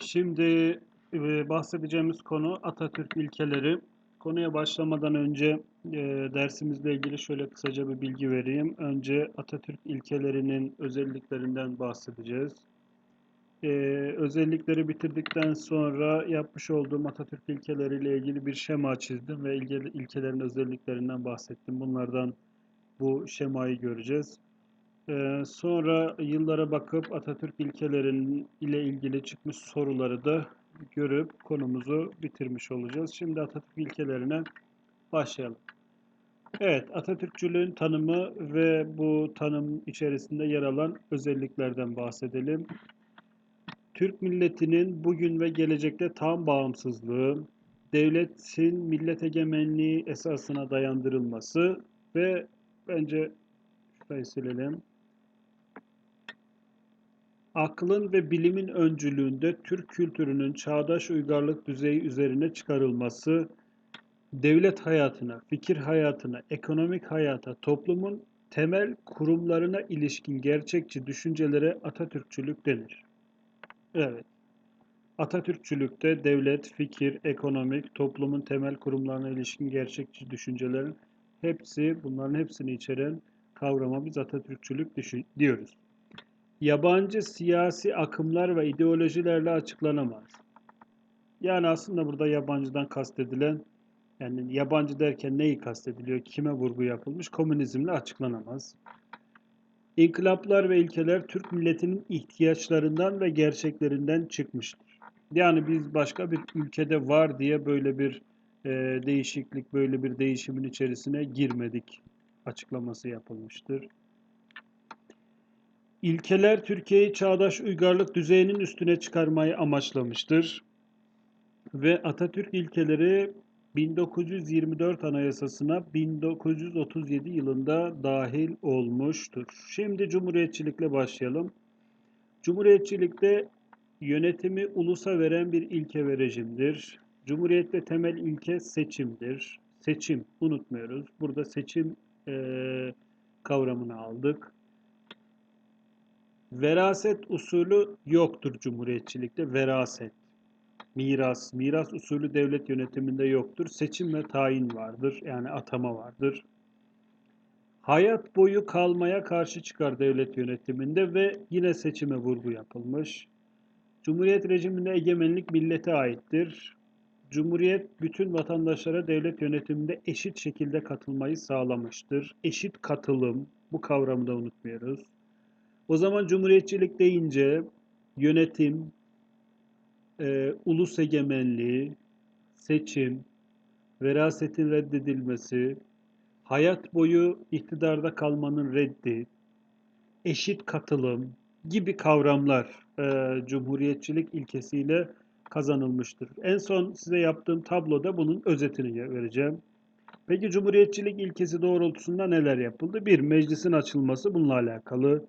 Şimdi e, bahsedeceğimiz konu Atatürk ilkeleri. Konuya başlamadan önce e, dersimizle ilgili şöyle kısaca bir bilgi vereyim. Önce Atatürk ilkelerinin özelliklerinden bahsedeceğiz. E, özellikleri bitirdikten sonra yapmış olduğum Atatürk ilkeleriyle ilgili bir şema çizdim ve ilkelerin özelliklerinden bahsettim. Bunlardan bu şemayı göreceğiz. Ee, sonra yıllara bakıp Atatürk ilkelerinin ile ilgili çıkmış soruları da görüp konumuzu bitirmiş olacağız. Şimdi Atatürk ilkelerine başlayalım. Evet, Atatürkçülüğün tanımı ve bu tanım içerisinde yer alan özelliklerden bahsedelim. Türk milletinin bugün ve gelecekte tam bağımsızlığı, devletin millet egemenliği esasına dayandırılması ve bence şurayı silelim aklın ve bilimin öncülüğünde Türk kültürünün çağdaş uygarlık düzeyi üzerine çıkarılması, devlet hayatına, fikir hayatına, ekonomik hayata, toplumun temel kurumlarına ilişkin gerçekçi düşüncelere Atatürkçülük denir. Evet. Atatürkçülükte devlet, fikir, ekonomik, toplumun temel kurumlarına ilişkin gerçekçi düşüncelerin hepsi, bunların hepsini içeren kavrama biz Atatürkçülük diyoruz yabancı siyasi akımlar ve ideolojilerle açıklanamaz. Yani aslında burada yabancıdan kastedilen, yani yabancı derken neyi kastediliyor, kime vurgu yapılmış? Komünizmle açıklanamaz. İnkılaplar ve ilkeler Türk milletinin ihtiyaçlarından ve gerçeklerinden çıkmıştır. Yani biz başka bir ülkede var diye böyle bir e, değişiklik, böyle bir değişimin içerisine girmedik açıklaması yapılmıştır. İlkeler Türkiye'yi çağdaş uygarlık düzeyinin üstüne çıkarmayı amaçlamıştır. Ve Atatürk ilkeleri 1924 Anayasası'na 1937 yılında dahil olmuştur. Şimdi Cumhuriyetçilikle başlayalım. Cumhuriyetçilikte yönetimi ulusa veren bir ilke ve rejimdir. Cumhuriyette temel ilke seçimdir. Seçim, unutmuyoruz. Burada seçim e, kavramını aldık. Veraset usulü yoktur cumhuriyetçilikte. Veraset. Miras. Miras usulü devlet yönetiminde yoktur. Seçim ve tayin vardır. Yani atama vardır. Hayat boyu kalmaya karşı çıkar devlet yönetiminde ve yine seçime vurgu yapılmış. Cumhuriyet rejiminde egemenlik millete aittir. Cumhuriyet bütün vatandaşlara devlet yönetiminde eşit şekilde katılmayı sağlamıştır. Eşit katılım, bu kavramı da unutmuyoruz. O zaman cumhuriyetçilik deyince yönetim, e, ulus egemenliği, seçim, verasetin reddedilmesi, hayat boyu iktidarda kalmanın reddi, eşit katılım gibi kavramlar e, cumhuriyetçilik ilkesiyle kazanılmıştır. En son size yaptığım tabloda bunun özetini vereceğim. Peki cumhuriyetçilik ilkesi doğrultusunda neler yapıldı? Bir, meclisin açılması bununla alakalı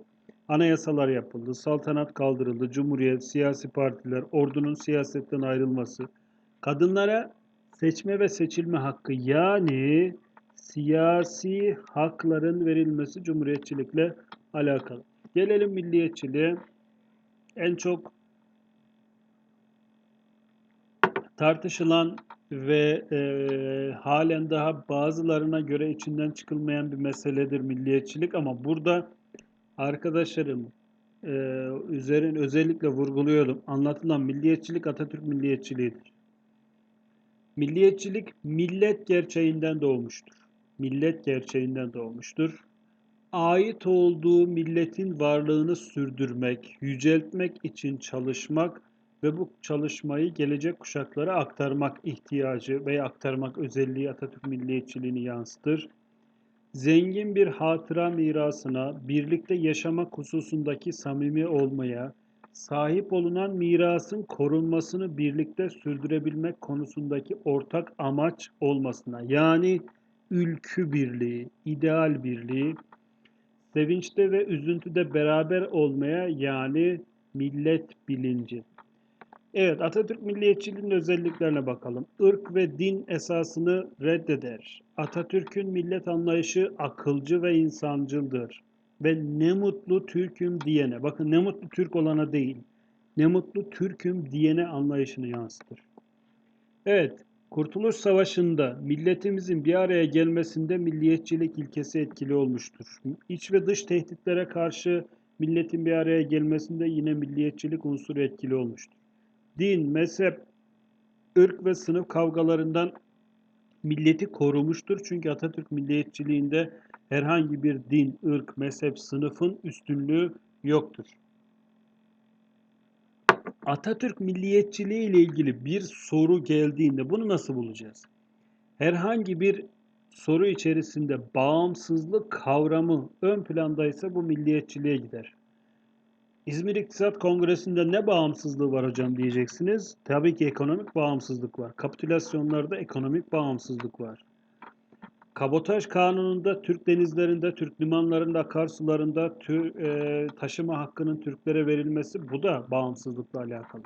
anayasalar yapıldı, saltanat kaldırıldı, cumhuriyet, siyasi partiler, ordunun siyasetten ayrılması, kadınlara seçme ve seçilme hakkı yani siyasi hakların verilmesi cumhuriyetçilikle alakalı. Gelelim milliyetçiliğe. En çok tartışılan ve e, halen daha bazılarına göre içinden çıkılmayan bir meseledir milliyetçilik ama burada arkadaşlarım e, üzerin özellikle vurguluyorum. Anlatılan milliyetçilik Atatürk milliyetçiliğidir. Milliyetçilik millet gerçeğinden doğmuştur. Millet gerçeğinden doğmuştur. Ait olduğu milletin varlığını sürdürmek, yüceltmek için çalışmak ve bu çalışmayı gelecek kuşaklara aktarmak ihtiyacı veya aktarmak özelliği Atatürk milliyetçiliğini yansıtır zengin bir hatıra mirasına, birlikte yaşamak hususundaki samimi olmaya, sahip olunan mirasın korunmasını birlikte sürdürebilmek konusundaki ortak amaç olmasına, yani ülkü birliği, ideal birliği, sevinçte ve üzüntüde beraber olmaya yani millet bilinci. Evet, Atatürk milliyetçiliğinin özelliklerine bakalım. Irk ve din esasını reddeder. Atatürk'ün millet anlayışı akılcı ve insancıldır. Ve ne mutlu Türk'üm diyene, bakın ne mutlu Türk olana değil, ne mutlu Türk'üm diyene anlayışını yansıtır. Evet, Kurtuluş Savaşı'nda milletimizin bir araya gelmesinde milliyetçilik ilkesi etkili olmuştur. İç ve dış tehditlere karşı milletin bir araya gelmesinde yine milliyetçilik unsuru etkili olmuştur. Din, mezhep, ırk ve sınıf kavgalarından milleti korumuştur. Çünkü Atatürk milliyetçiliğinde herhangi bir din, ırk, mezhep, sınıfın üstünlüğü yoktur. Atatürk milliyetçiliği ile ilgili bir soru geldiğinde bunu nasıl bulacağız? Herhangi bir soru içerisinde bağımsızlık kavramı ön plandaysa bu milliyetçiliğe gider. İzmir İktisat Kongresi'nde ne bağımsızlığı var hocam diyeceksiniz. Tabii ki ekonomik bağımsızlık var. Kapitülasyonlarda ekonomik bağımsızlık var. Kabotaj kanununda Türk denizlerinde, Türk limanlarında, akarsularında tür, e, taşıma hakkının Türklere verilmesi bu da bağımsızlıkla alakalı.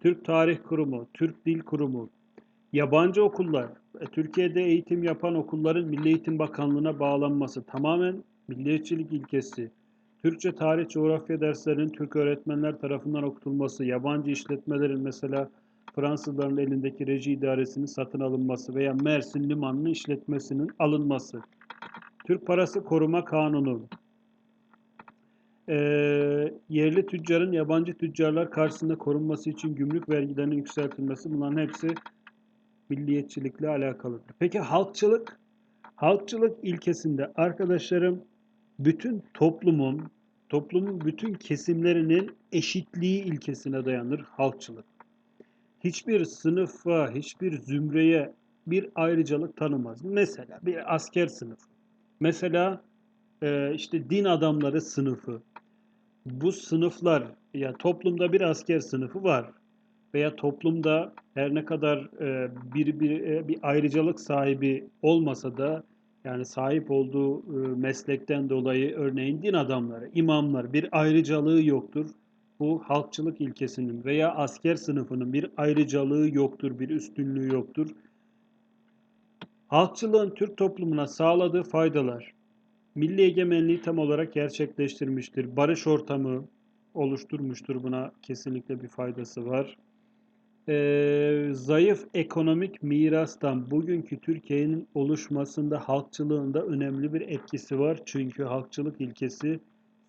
Türk Tarih Kurumu, Türk Dil Kurumu, yabancı okullar, e, Türkiye'de eğitim yapan okulların Milli Eğitim Bakanlığı'na bağlanması tamamen milliyetçilik ilkesi. Türkçe, tarih, coğrafya derslerinin Türk öğretmenler tarafından okutulması, yabancı işletmelerin mesela Fransızların elindeki reji idaresinin satın alınması veya Mersin limanının işletmesinin alınması. Türk Parası Koruma Kanunu. Ee, yerli tüccarın yabancı tüccarlar karşısında korunması için gümrük vergilerinin yükseltilmesi bunların hepsi milliyetçilikle alakalıdır. Peki halkçılık? Halkçılık ilkesinde arkadaşlarım bütün toplumun, toplumun bütün kesimlerinin eşitliği ilkesine dayanır halkçılık hiçbir sınıfa, hiçbir zümreye bir ayrıcalık tanımaz. Mesela bir asker sınıfı. Mesela e, işte din adamları sınıfı. Bu sınıflar ya toplumda bir asker sınıfı var veya toplumda her ne kadar e, bir, bir e, bir ayrıcalık sahibi olmasa da yani sahip olduğu e, meslekten dolayı örneğin din adamları, imamlar bir ayrıcalığı yoktur bu halkçılık ilkesinin veya asker sınıfının bir ayrıcalığı yoktur, bir üstünlüğü yoktur. Halkçılığın Türk toplumuna sağladığı faydalar, milli egemenliği tam olarak gerçekleştirmiştir. Barış ortamı oluşturmuştur. Buna kesinlikle bir faydası var. Ee, zayıf ekonomik mirastan bugünkü Türkiye'nin oluşmasında halkçılığın da önemli bir etkisi var. Çünkü halkçılık ilkesi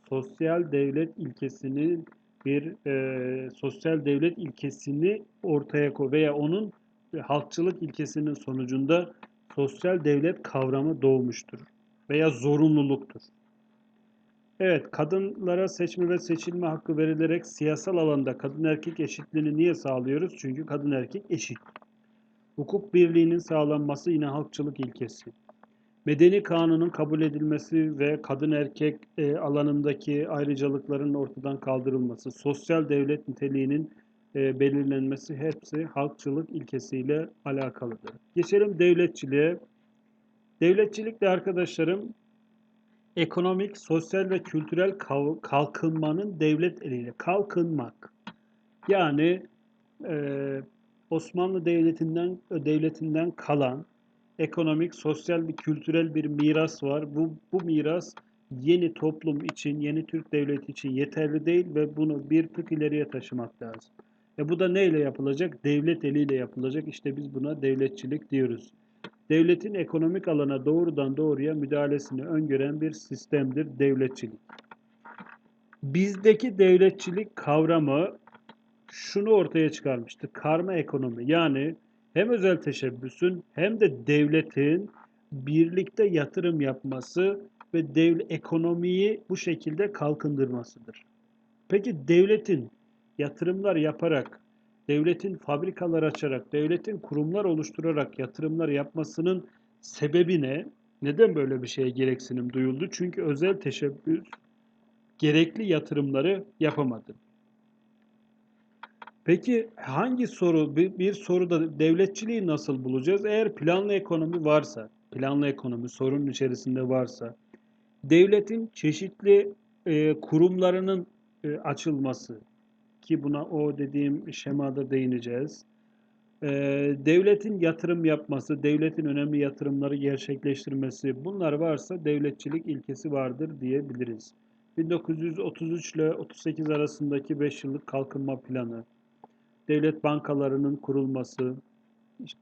sosyal devlet ilkesinin bir e, sosyal devlet ilkesini ortaya koy veya onun halkçılık ilkesinin sonucunda sosyal devlet kavramı doğmuştur veya zorunluluktur. Evet, kadınlara seçme ve seçilme hakkı verilerek siyasal alanda kadın erkek eşitliğini niye sağlıyoruz? Çünkü kadın erkek eşit. Hukuk birliğinin sağlanması yine halkçılık ilkesi. Medeni kanunun kabul edilmesi ve kadın erkek e, alanındaki ayrıcalıkların ortadan kaldırılması, sosyal devlet niteliğinin e, belirlenmesi hepsi halkçılık ilkesiyle alakalıdır. Geçelim devletçiliğe. Devletçilikle arkadaşlarım ekonomik, sosyal ve kültürel kalkınmanın devlet eliyle kalkınmak. Yani e, Osmanlı Devleti'nden devletinden kalan ekonomik, sosyal ve kültürel bir miras var. Bu, bu miras yeni toplum için, yeni Türk devleti için yeterli değil ve bunu bir tık ileriye taşımak lazım. E bu da neyle yapılacak? Devlet eliyle yapılacak. İşte biz buna devletçilik diyoruz. Devletin ekonomik alana doğrudan doğruya müdahalesini öngören bir sistemdir devletçilik. Bizdeki devletçilik kavramı şunu ortaya çıkarmıştı. Karma ekonomi yani hem özel teşebbüsün hem de devletin birlikte yatırım yapması ve devlet ekonomiyi bu şekilde kalkındırmasıdır. Peki devletin yatırımlar yaparak, devletin fabrikalar açarak, devletin kurumlar oluşturarak yatırımlar yapmasının sebebi ne? Neden böyle bir şeye gereksinim duyuldu? Çünkü özel teşebbüs gerekli yatırımları yapamadı. Peki hangi soru bir, bir soruda devletçiliği nasıl bulacağız? Eğer planlı ekonomi varsa, planlı ekonomi sorunun içerisinde varsa, devletin çeşitli e, kurumlarının e, açılması ki buna o dediğim şemada değineceğiz. E, devletin yatırım yapması, devletin önemli yatırımları gerçekleştirmesi bunlar varsa devletçilik ilkesi vardır diyebiliriz. 1933 ile 38 arasındaki 5 yıllık kalkınma planı, devlet bankalarının kurulması.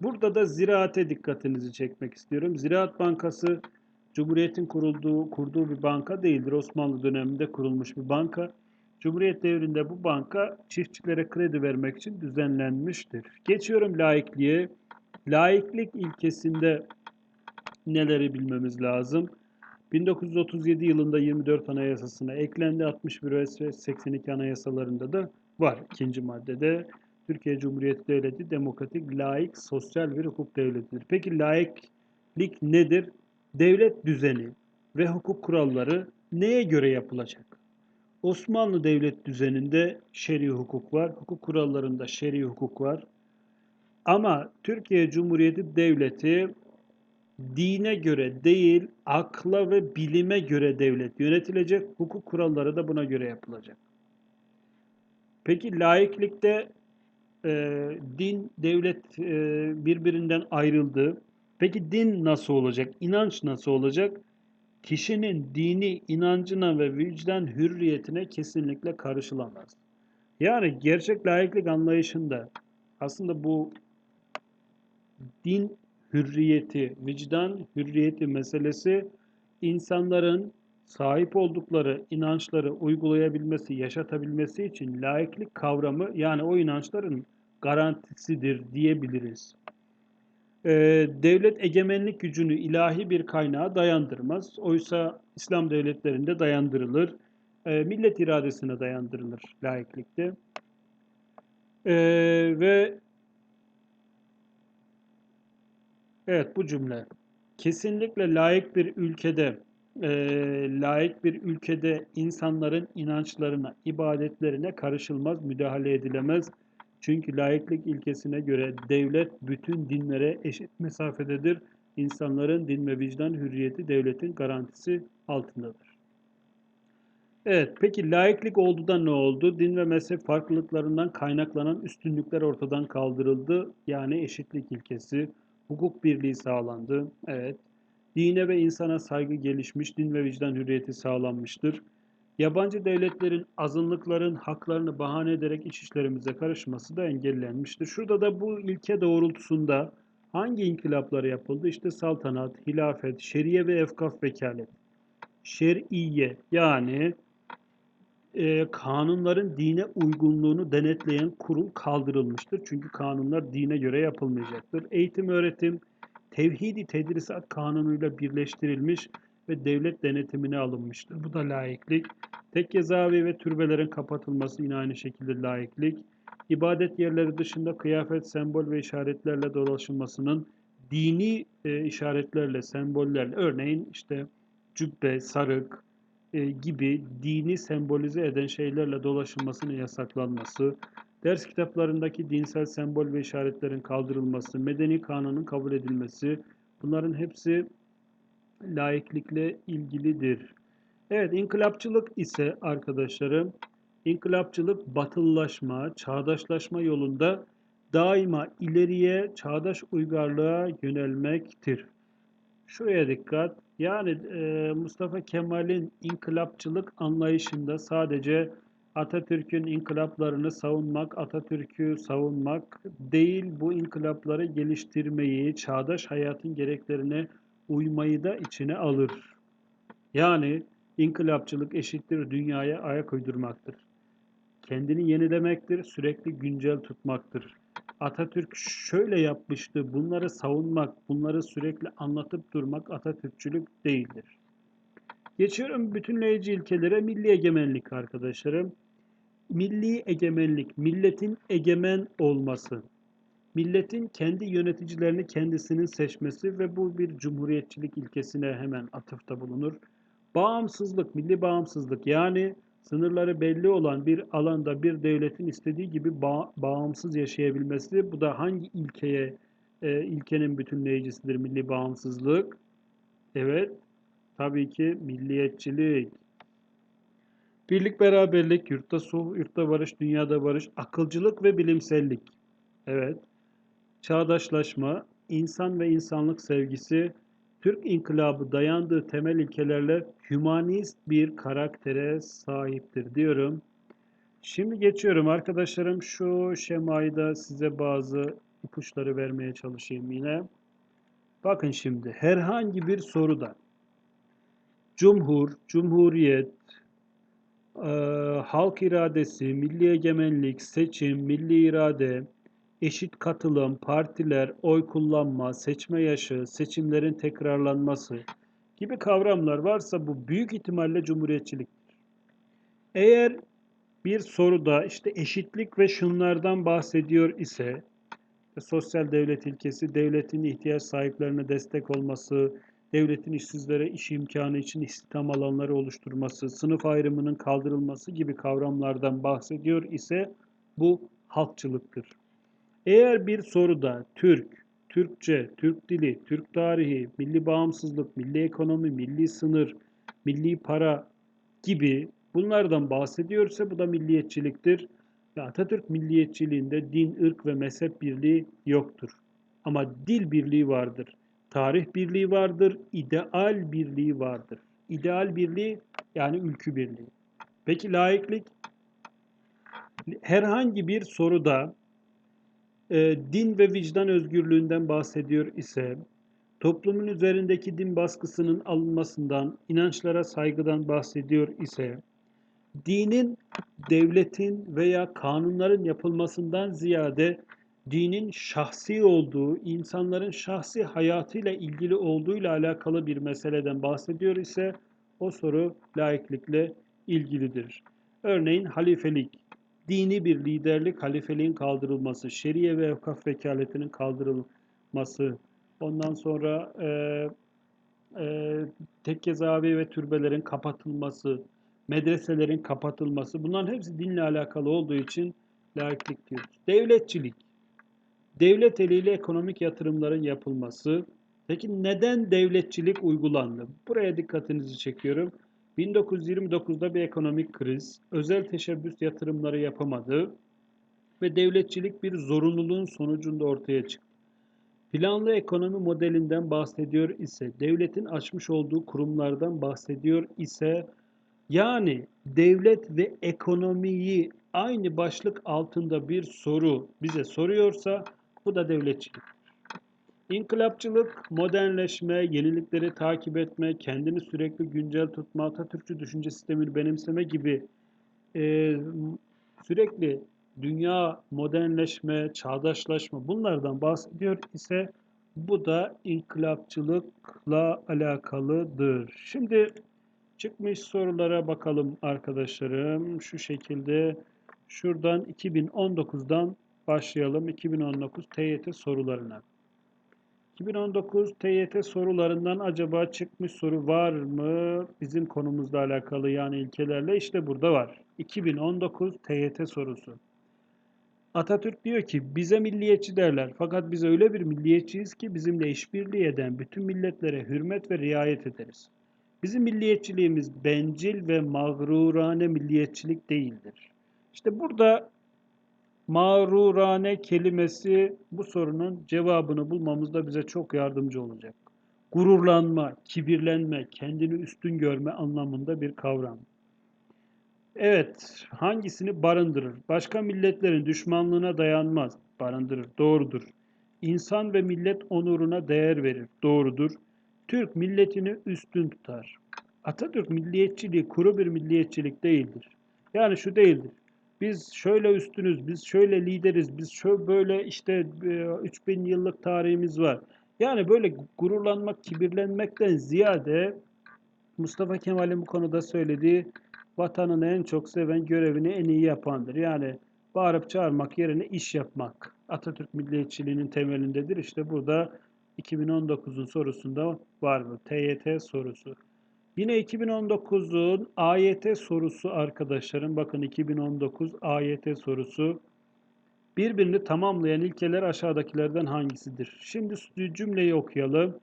Burada da ziraate dikkatinizi çekmek istiyorum. Ziraat Bankası Cumhuriyet'in kurulduğu, kurduğu bir banka değildir. Osmanlı döneminde kurulmuş bir banka. Cumhuriyet devrinde bu banka çiftçilere kredi vermek için düzenlenmiştir. Geçiyorum laikliğe. Laiklik ilkesinde neleri bilmemiz lazım? 1937 yılında 24 Anayasası'na eklendi. 61 ve 82 anayasalarında da var. ikinci maddede Türkiye Cumhuriyeti Devleti demokratik, laik, sosyal bir hukuk devletidir. Peki laiklik nedir? Devlet düzeni ve hukuk kuralları neye göre yapılacak? Osmanlı Devlet düzeninde şer'i hukuk var, hukuk kurallarında şer'i hukuk var. Ama Türkiye Cumhuriyeti Devleti dine göre değil, akla ve bilime göre devlet yönetilecek, hukuk kuralları da buna göre yapılacak. Peki laiklikte e, din, devlet e, birbirinden ayrıldı. Peki din nasıl olacak? İnanç nasıl olacak? Kişinin dini inancına ve vicdan hürriyetine kesinlikle karışılamaz. Yani gerçek laiklik anlayışında aslında bu din hürriyeti, vicdan hürriyeti meselesi insanların sahip oldukları inançları uygulayabilmesi, yaşatabilmesi için laiklik kavramı yani o inançların garantisidir diyebiliriz. Ee, devlet egemenlik gücünü ilahi bir kaynağa dayandırmaz. Oysa İslam devletlerinde dayandırılır. Ee, millet iradesine dayandırılır laiklikte. Ee, ve evet bu cümle kesinlikle layık bir ülkede e, layık bir ülkede insanların inançlarına, ibadetlerine karışılmaz, müdahale edilemez. Çünkü layıklık ilkesine göre devlet bütün dinlere eşit mesafededir. İnsanların din ve vicdan hürriyeti devletin garantisi altındadır. Evet, peki laiklik oldu da ne oldu? Din ve mezhep farklılıklarından kaynaklanan üstünlükler ortadan kaldırıldı. Yani eşitlik ilkesi, hukuk birliği sağlandı. Evet. Dine ve insana saygı gelişmiş, din ve vicdan hürriyeti sağlanmıştır. Yabancı devletlerin, azınlıkların haklarını bahane ederek iç işlerimize karışması da engellenmiştir. Şurada da bu ilke doğrultusunda hangi inkılaplar yapıldı? İşte saltanat, hilafet, şeriye ve efkaf vekalet. Şer'iye yani e, kanunların dine uygunluğunu denetleyen kurul kaldırılmıştır. Çünkü kanunlar dine göre yapılmayacaktır. Eğitim, öğretim, tevhidi tedrisat kanunuyla birleştirilmiş ve devlet denetimine alınmıştır. Bu da laiklik. Tekke zavi ve türbelerin kapatılması yine aynı şekilde laiklik. İbadet yerleri dışında kıyafet, sembol ve işaretlerle dolaşılmasının dini e, işaretlerle, sembollerle, örneğin işte cübbe, sarık e, gibi dini sembolize eden şeylerle dolaşılmasının yasaklanması, ders kitaplarındaki dinsel sembol ve işaretlerin kaldırılması, medeni kanunun kabul edilmesi, bunların hepsi laiklikle ilgilidir. Evet, inkılapçılık ise arkadaşlarım, inkılapçılık batılılaşma, çağdaşlaşma yolunda daima ileriye çağdaş uygarlığa yönelmektir. Şuraya dikkat. Yani e, Mustafa Kemal'in inkılapçılık anlayışında sadece Atatürk'ün inkılaplarını savunmak, Atatürk'ü savunmak değil, bu inkılapları geliştirmeyi, çağdaş hayatın gereklerine uymayı da içine alır. Yani inkılapçılık eşittir dünyaya ayak uydurmaktır. Kendini yenilemektir, sürekli güncel tutmaktır. Atatürk şöyle yapmıştı, bunları savunmak, bunları sürekli anlatıp durmak Atatürkçülük değildir. Geçiyorum bütünleyici ilkelere milli egemenlik arkadaşlarım. Milli egemenlik, milletin egemen olması, milletin kendi yöneticilerini kendisinin seçmesi ve bu bir cumhuriyetçilik ilkesine hemen atıfta bulunur. Bağımsızlık, milli bağımsızlık yani sınırları belli olan bir alanda bir devletin istediği gibi ba bağımsız yaşayabilmesi. Bu da hangi ilkeye, e, ilkenin bütünleyicisidir milli bağımsızlık? Evet, tabii ki milliyetçilik. Birlik, beraberlik, yurtta sulh, yurtta barış, dünyada barış, akılcılık ve bilimsellik. Evet, çağdaşlaşma, insan ve insanlık sevgisi, Türk İnkılabı dayandığı temel ilkelerle hümanist bir karaktere sahiptir diyorum. Şimdi geçiyorum arkadaşlarım şu şemayı da size bazı ipuçları vermeye çalışayım yine. Bakın şimdi herhangi bir soruda cumhur, cumhuriyet, e, halk iradesi, milli egemenlik, seçim, milli irade, eşit katılım, partiler, oy kullanma, seçme yaşı, seçimlerin tekrarlanması gibi kavramlar varsa bu büyük ihtimalle cumhuriyetçiliktir. Eğer bir soruda işte eşitlik ve şunlardan bahsediyor ise sosyal devlet ilkesi, devletin ihtiyaç sahiplerine destek olması, devletin işsizlere iş imkanı için istihdam alanları oluşturması, sınıf ayrımının kaldırılması gibi kavramlardan bahsediyor ise bu halkçılıktır. Eğer bir soruda Türk, Türkçe, Türk dili, Türk tarihi, milli bağımsızlık, milli ekonomi, milli sınır, milli para gibi bunlardan bahsediyorsa bu da milliyetçiliktir. Ve Atatürk milliyetçiliğinde din, ırk ve mezhep birliği yoktur. Ama dil birliği vardır. Tarih birliği vardır, ideal birliği vardır. İdeal birliği yani ülkü birliği. Peki laiklik? Herhangi bir soruda e, din ve vicdan özgürlüğünden bahsediyor ise, toplumun üzerindeki din baskısının alınmasından, inançlara saygıdan bahsediyor ise, dinin, devletin veya kanunların yapılmasından ziyade dinin şahsi olduğu, insanların şahsi hayatıyla ilgili olduğuyla alakalı bir meseleden bahsediyor ise o soru laiklikle ilgilidir. Örneğin halifelik, dini bir liderlik, halifeliğin kaldırılması, şeriye ve evkaf vekaletinin kaldırılması, ondan sonra e, e, tekke zavi ve türbelerin kapatılması, medreselerin kapatılması, bunların hepsi dinle alakalı olduğu için laiklik diyoruz. Devletçilik, devlet eliyle ekonomik yatırımların yapılması. Peki neden devletçilik uygulandı? Buraya dikkatinizi çekiyorum. 1929'da bir ekonomik kriz, özel teşebbüs yatırımları yapamadı ve devletçilik bir zorunluluğun sonucunda ortaya çıktı. Planlı ekonomi modelinden bahsediyor ise, devletin açmış olduğu kurumlardan bahsediyor ise, yani devlet ve ekonomiyi aynı başlık altında bir soru bize soruyorsa bu da devletçilik. İnkılapçılık, modernleşme, yenilikleri takip etme, kendini sürekli güncel tutma, Atatürkçü düşünce sistemini benimseme gibi e, sürekli dünya modernleşme, çağdaşlaşma bunlardan bahsediyor ise bu da inkılapçılıkla alakalıdır. Şimdi çıkmış sorulara bakalım arkadaşlarım. Şu şekilde şuradan 2019'dan başlayalım. 2019 TYT sorularına. 2019 TYT sorularından acaba çıkmış soru var mı? Bizim konumuzla alakalı yani ilkelerle işte burada var. 2019 TYT sorusu. Atatürk diyor ki bize milliyetçi derler fakat biz öyle bir milliyetçiyiz ki bizimle işbirliği eden bütün milletlere hürmet ve riayet ederiz. Bizim milliyetçiliğimiz bencil ve mağrurane milliyetçilik değildir. İşte burada mağrurane kelimesi bu sorunun cevabını bulmamızda bize çok yardımcı olacak. Gururlanma, kibirlenme, kendini üstün görme anlamında bir kavram. Evet, hangisini barındırır? Başka milletlerin düşmanlığına dayanmaz, barındırır, doğrudur. İnsan ve millet onuruna değer verir, doğrudur. Türk milletini üstün tutar. Atatürk milliyetçiliği kuru bir milliyetçilik değildir. Yani şu değildir biz şöyle üstünüz, biz şöyle lideriz, biz şöyle böyle işte 3000 e, yıllık tarihimiz var. Yani böyle gururlanmak, kibirlenmekten ziyade Mustafa Kemal'in bu konuda söylediği vatanını en çok seven, görevini en iyi yapandır. Yani bağırıp çağırmak yerine iş yapmak. Atatürk milliyetçiliğinin temelindedir. İşte burada 2019'un sorusunda var bu. TYT sorusu. Yine 2019'un AYT sorusu arkadaşlarım. Bakın 2019 AYT sorusu. Birbirini tamamlayan ilkeler aşağıdakilerden hangisidir? Şimdi cümleyi okuyalım.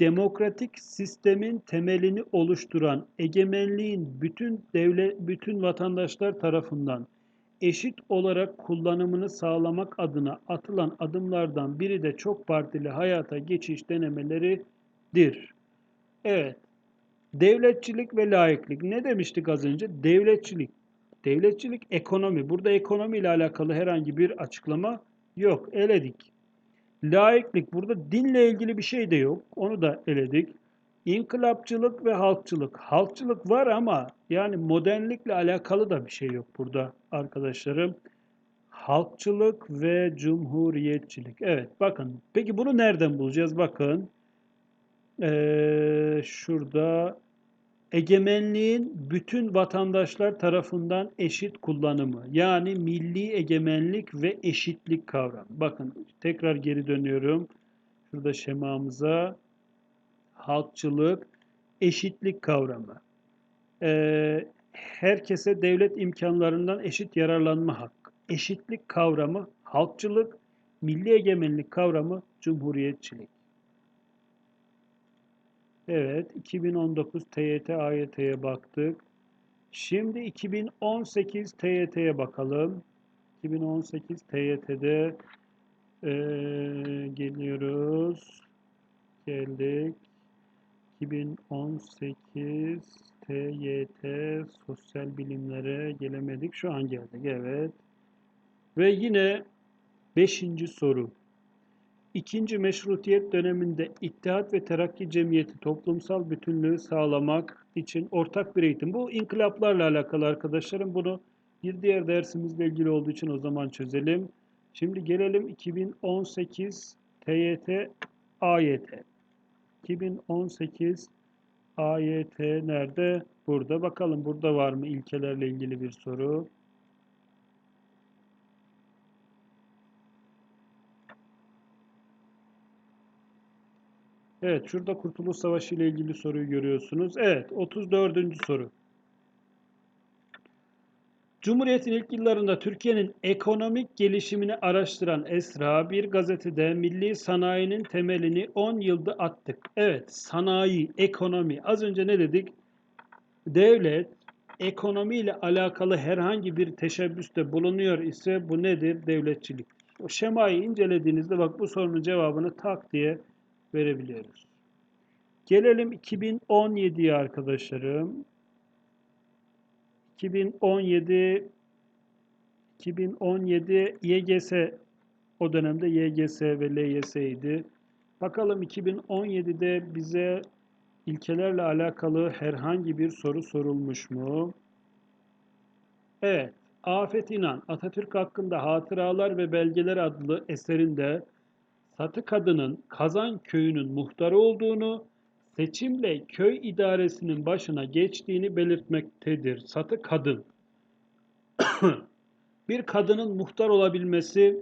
Demokratik sistemin temelini oluşturan egemenliğin bütün devlet bütün vatandaşlar tarafından eşit olarak kullanımını sağlamak adına atılan adımlardan biri de çok partili hayata geçiş denemeleri dir. Evet. Devletçilik ve laiklik. Ne demiştik az önce? Devletçilik. Devletçilik ekonomi. Burada ekonomi ile alakalı herhangi bir açıklama yok. Eledik. Laiklik. Burada dinle ilgili bir şey de yok. Onu da eledik. İnkılapçılık ve halkçılık. Halkçılık var ama yani modernlikle alakalı da bir şey yok burada arkadaşlarım. Halkçılık ve cumhuriyetçilik. Evet bakın. Peki bunu nereden bulacağız? Bakın. Ee, şurada egemenliğin bütün vatandaşlar tarafından eşit kullanımı. Yani milli egemenlik ve eşitlik kavramı. Bakın tekrar geri dönüyorum. Şurada şemamıza halkçılık, eşitlik kavramı. Ee, herkese devlet imkanlarından eşit yararlanma hakkı. Eşitlik kavramı halkçılık, milli egemenlik kavramı cumhuriyetçilik. Evet, 2019 TYT AYT'ye baktık. Şimdi 2018 TYT'ye bakalım. 2018 TYT'de e, geliyoruz. Geldik. 2018 TYT sosyal bilimlere gelemedik. Şu an geldik. Evet. Ve yine 5. soru. İkinci meşrutiyet döneminde İttihat ve Terakki Cemiyeti toplumsal bütünlüğü sağlamak için ortak bir eğitim. Bu inkılaplarla alakalı arkadaşlarım. Bunu bir diğer dersimizle ilgili olduğu için o zaman çözelim. Şimdi gelelim 2018 TYT AYT. 2018 AYT nerede? Burada. Bakalım burada var mı ilkelerle ilgili bir soru. Evet, şurada Kurtuluş Savaşı ile ilgili soruyu görüyorsunuz. Evet, 34. soru. Cumhuriyet'in ilk yıllarında Türkiye'nin ekonomik gelişimini araştıran Esra bir gazetede milli sanayinin temelini 10 yılda attık. Evet, sanayi, ekonomi. Az önce ne dedik? Devlet ekonomi ile alakalı herhangi bir teşebbüste bulunuyor ise bu nedir? Devletçilik. O şemayı incelediğinizde bak bu sorunun cevabını tak diye verebiliyoruz. Gelelim 2017'ye arkadaşlarım. 2017 2017 YGS o dönemde YGS ve LYS idi. Bakalım 2017'de bize ilkelerle alakalı herhangi bir soru sorulmuş mu? Evet. Afet İnan, Atatürk hakkında Hatıralar ve Belgeler adlı eserinde Satı Kadın'ın Kazan köyünün muhtarı olduğunu seçimle köy idaresinin başına geçtiğini belirtmektedir. Satı kadın. bir kadının muhtar olabilmesi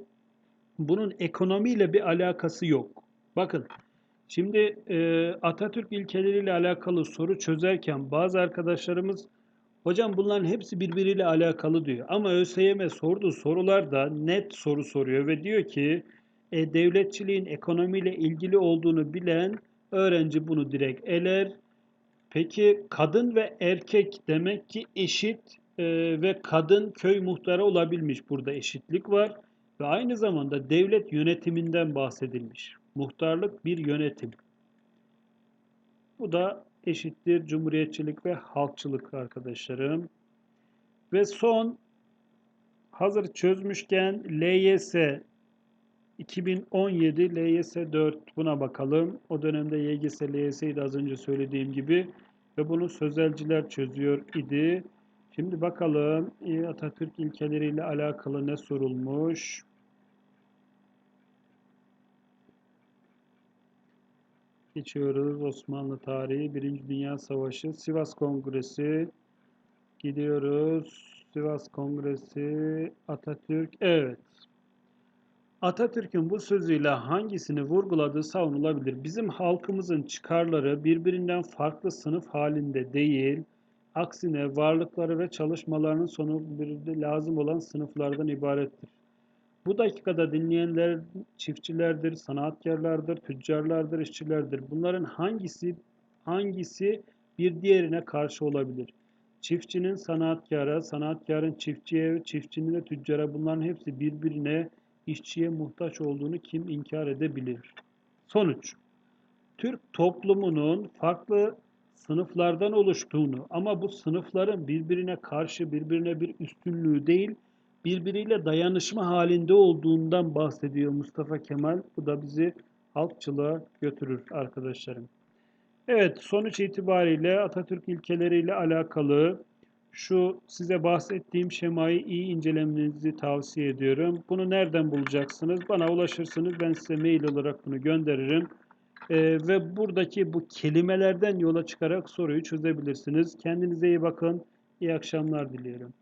bunun ekonomiyle bir alakası yok. Bakın şimdi e, Atatürk ilkeleriyle alakalı soru çözerken bazı arkadaşlarımız hocam bunların hepsi birbiriyle alakalı diyor. Ama ÖSYM sorduğu sorularda net soru soruyor ve diyor ki e, devletçiliğin ekonomiyle ilgili olduğunu bilen Öğrenci bunu direkt eler. Peki kadın ve erkek demek ki eşit e, ve kadın köy muhtarı olabilmiş. Burada eşitlik var ve aynı zamanda devlet yönetiminden bahsedilmiş. Muhtarlık bir yönetim. Bu da eşittir cumhuriyetçilik ve halkçılık arkadaşlarım. Ve son hazır çözmüşken LYS 2017 LYS 4 buna bakalım. O dönemde YGS LYS'ydi az önce söylediğim gibi ve bunu sözelciler çözüyor idi. Şimdi bakalım Atatürk ilkeleriyle alakalı ne sorulmuş? Geçiyoruz Osmanlı tarihi, Birinci Dünya Savaşı, Sivas Kongresi, gidiyoruz. Sivas Kongresi, Atatürk, evet. Atatürk'ün bu sözüyle hangisini vurguladığı savunulabilir. Bizim halkımızın çıkarları birbirinden farklı sınıf halinde değil, aksine varlıkları ve çalışmalarının sonu bir lazım olan sınıflardan ibarettir. Bu dakikada dinleyenler çiftçilerdir, sanatkarlardır, tüccarlardır, işçilerdir. Bunların hangisi hangisi bir diğerine karşı olabilir? Çiftçinin sanatkara, sanatkarın çiftçiye, çiftçinin de tüccara bunların hepsi birbirine işçiye muhtaç olduğunu kim inkar edebilir? Sonuç. Türk toplumunun farklı sınıflardan oluştuğunu ama bu sınıfların birbirine karşı birbirine bir üstünlüğü değil, birbiriyle dayanışma halinde olduğundan bahsediyor Mustafa Kemal. Bu da bizi halkçılığa götürür arkadaşlarım. Evet, sonuç itibariyle Atatürk ilkeleriyle alakalı şu size bahsettiğim şemayı iyi incelemenizi tavsiye ediyorum. Bunu nereden bulacaksınız? Bana ulaşırsınız. Ben size mail olarak bunu gönderirim. Ee, ve buradaki bu kelimelerden yola çıkarak soruyu çözebilirsiniz. Kendinize iyi bakın. İyi akşamlar diliyorum.